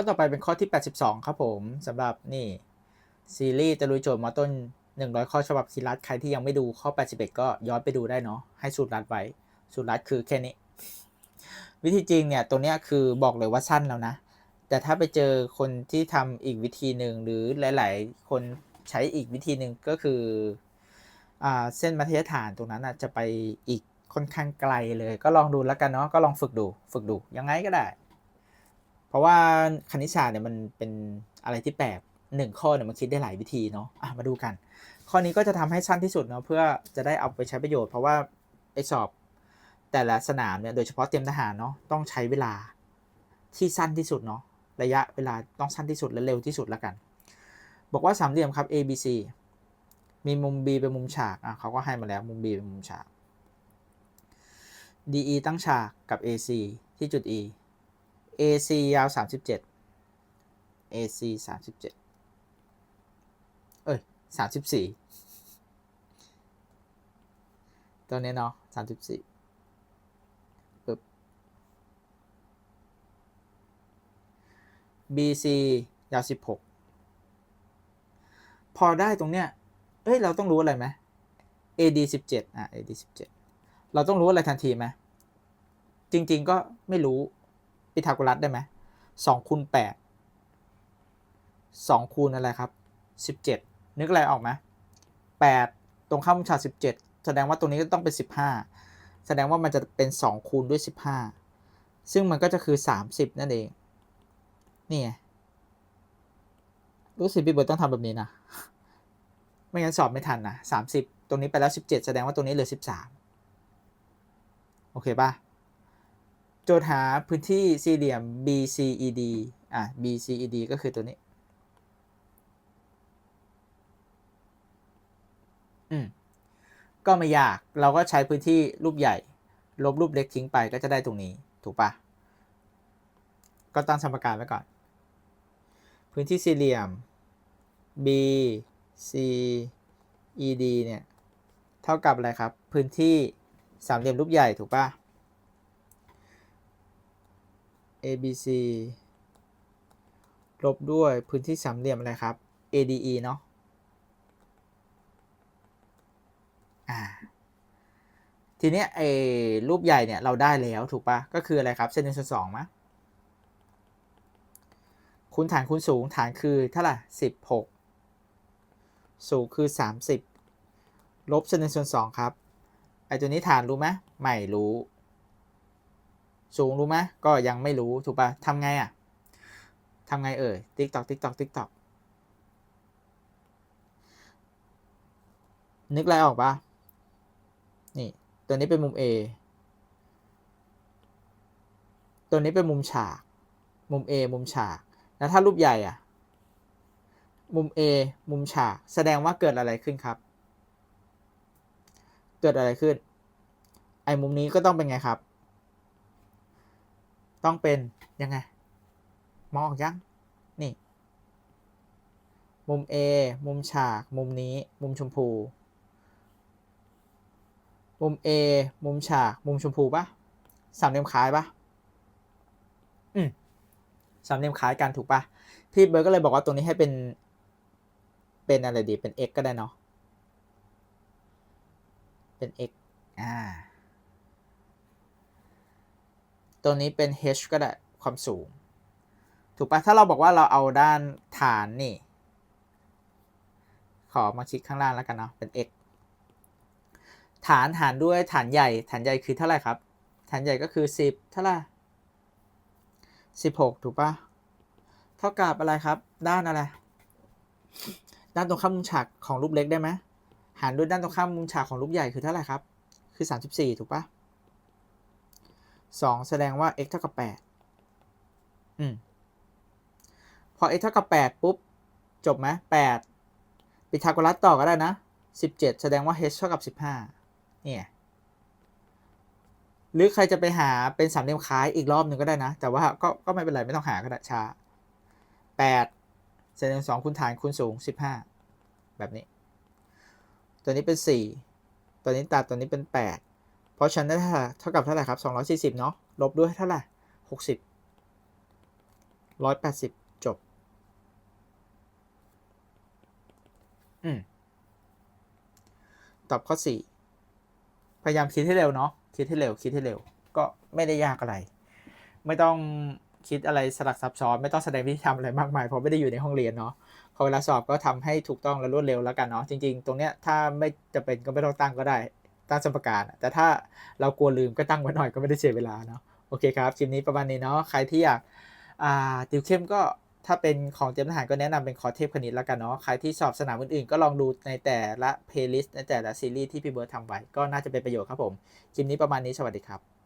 อต่อไปเป็นข้อที่ 82 ครับผมสำหรับนี่ซีรีส์ตะลุยโจทย์มอต้น 100 ข้อฉบับซีรัตใครที่ยังไม่ดูข้อ 81 ก็ย้อนไปดูได้เนาะให้สูตรรัดไว้สูตรรัดคือแค่นี้ วิธีจริงเนี่ยตัวเนี้ยคือบอกเลยว่าสั้นแล้วนะ แต่ถ้าไปเจอคนที่ทำอีกวิธีหนึ่งหรือหลาย ๆ คนใช้อีกวิธีหนึ่งก็คืออ่าเส้นมัธยฐานตรงนั้นน่ะจะไปอีกค่อนข้างไกลเลย ก็ลองดูแล้วกันเนาะก็ลองฝึกดู ฝึกดูยังไงก็ได้ เพราะว่าคณิตศาสตร์เนี่ยมันเป็นอะไรที่แปลกหนึ่งข้อเนี่ยมันคิดได้หลายวิธีเนาะะมาดูกัน ข้อนี้ก็จะทำให้สั้นที่สุดเนาะเพื่อจะได้เอาไปใช้ประโยชน์ เพราะว่าไอสอบแต่ละสนามเนี่ยโดยเฉพาะเตรียมทหารเนาะต้องใช้เวลาที่สั้นที่สุดเนาะระยะเวลาต้องสั้นที่สุดและเร็วที่สุดแล้วกัน บอกว่าสามเหลี่ยมครับ A B C มีมุม B เป็นมุมฉากอะเขาก็ให้มาแล้วมุม B เป็นมุมฉาก DE ตั้งฉากกับ AC ที่จุด E AC ยาว 37 AC 37 เอ้ย 34 ตัวนี้เนาะ 34ปึ๊บ BC ยาว 16 พอได้ตรงเนี้ย เอ้ย เราต้องรู้อะไรไหม AD 17 อะ AD 17 เราต้องรู้อะไรทันทีไหม จริง ๆ ก็ไม่รู้ ทาโกรัสได้ไหมสองคูณแปดสองคูณอะไรครับสิบเจ็ดนึกอะไรออกไหมแปดตรงข้ามมุมฉากสิบเจ็ดแสดงว่าตรงนี้ก็ต้องเป็นสิบห้าแสดงว่ามันจะเป็นสองคูณด้วยสิบห้าซึ่งมันก็จะคือสามสิบนั่นเอง นี่ไงรู้สึกพี่เบิร์ตต้องทำแบบนี้นะ ไม่งั้นสอบไม่ทันนะสามสิบตรงนี้ไปแล้วสิบเจ็ดแสดงว่าตรงนี้เหลือสิบสามโอเคป่ะ จทย์หาพื้นที่สี่เหลี่ยม BCED อะ BCED ก็คือตัวนี้ อืม ก็ไม่ยาก เราก็ใช้พื้นที่รูปใหญ่ ลบรูปเล็กทิ้งไปก็จะได้ตรงนี้ ถูกปะก็ตั้งสมการไว้ก่อน พื้นที่สี่เหลี่ยม BCED เนี่ย เท่ากับอะไรครับ พื้นที่สามเหลี่ยมรูปใหญ่ ถูกปะ ABC ลบด้วยพื้นที่สามเหลี่ยมอะไรครับ ADE เนาะอ่าทีเนี้ยไอ้รูปใหญ่เนี่ยเราได้แล้วถูกปะก็คืออะไรครับเส้นหนึ่งส่วนสองมะคูณฐานคูณสูงฐานคือเท่าไหร่สิบหกสูงคือสามสิบลบเส้นหนึ่งส่วนสองครับไอ้ตัวนี้ฐานรู้ไหมไม่รู้ สูงรู้ไหมก็ยังไม่รู้ถูกปะทำไงอะทำไงเอ่ยติ๊กตอกติ๊กตอกติ๊กตอกนึกอะไรออกปะนี่ ตัวนี้เป็นมุม A ตัวนี้เป็นมุมฉาก มุม A มุมฉาก แล้วถ้ารูปใหญ่อะมุม A มุมฉาก แสดงว่าเกิดอะไรขึ้นครับ เกิดอะไรขึ้น ไอ้มุมนี้ก็ต้องเป็นไงครับ ต้องเป็น ยังไง มองออยัง นี่ มุม A มุมฉาก มุมนี้ มุมชมพู มุม A มุมฉาก มุมชมพูปะสามเหลี่ยมคล้ายปะอืมสามเหลี่ยมคล้ายกันถูกปะพี่เบิร์ก็เลยบอกว่าตรงนี้ให้เป็น เป็นอะไรดี เป็น x ก็ได้เนาะ เป็น x อ่า ตัวนี้เป็น h ก็ได้ความสูง ถูกปะถ้าเราบอกว่าเราเอาด้านฐานนี่ ขอมาคลิกข้างล่างแล้วกันเนาะเป็น x ฐานหารด้วยฐานใหญ่ ฐานใหญ่คือเท่าไหร่ครับ ฐานใหญ่ก็คือ 10 เท่าไหร่16 ถูกปะเท่ากับอะไรครับ ด้านอะไร ด้านตรงข้ามมุมฉากของรูปเล็กได้ไหมหารด้วยด้านตรงข้ามมุมฉากของรูปใหญ่คือเท่าไหร่ครับ คือ 34 ถูกปะ 2 แสดงว่า x เท่ากับ 8 อืม พอ x เท่ากับ 8 ปุ๊บ จบไหม8ปิทาโกรัสต่อก็ได้นะ 17 แสดงว่า h เท่ากับ 15 เนี่ย หรือใครจะไปหาเป็นสามเหลี่ยมคล้ายอีกรอบหนึ่งก็ได้นะ แต่ว่าก็ก็ไม่เป็นไรไม่ต้องหาก็ได้ช้า 8 เศษหนึ่งสองคูณฐานคูณสูง 15 แบบนี้ ตัวนี้เป็น 4 ตัวนี้ตัดตัวนี้เป็น 8 เพราะฉะนั้นได้เท่ากับเท่าไหร่ครับ 240 เนาะลบด้วยเท่าไหร่ 60ร้อยแปดสิบจบ อืม ตอบข้อสี่พยายามคิดให้เร็วเนาะคิดให้เร็ว คิดให้เร็ว ก็ไม่ได้ยากอะไร ไม่ต้องคิดอะไรสลักซับซ้อนไม่ต้องแสดงวิธีทำอะไรมากมายเพราะไม่ได้อยู่ในห้องเรียนเนาะพอเวลาสอบก็ทำให้ถูกต้องและรวดเร็วแล้วกันเนาะจริง ๆ ตรงเนี้ยถ้าไม่จะเป็นก็ไม่ต้องตั้งก็ได้ ตั้งสมการอะแต่ถ้าเรากลัวลืมก็ตั้งไว้หน่อยก็ไม่ได้เสียเวลาเนาะโอเคครับคลิปนี้ประมาณนี้เนาะใครที่อยากอ่าติวเข้มก็ถ้าเป็นของเตรียมทหารก็แนะนำเป็นคอร์สเทพคณิตแล้วกันเนาะใครที่สอบสนามอื่นๆ ก็ลองดูในแต่ละเพลย์ลิสต์ในแต่ละซีรีส์ที่พี่เบิร์ดทำไว้ก็น่าจะเป็นประโยชน์ครับผมคลิปนี้ประมาณนี้สวัสดีครับ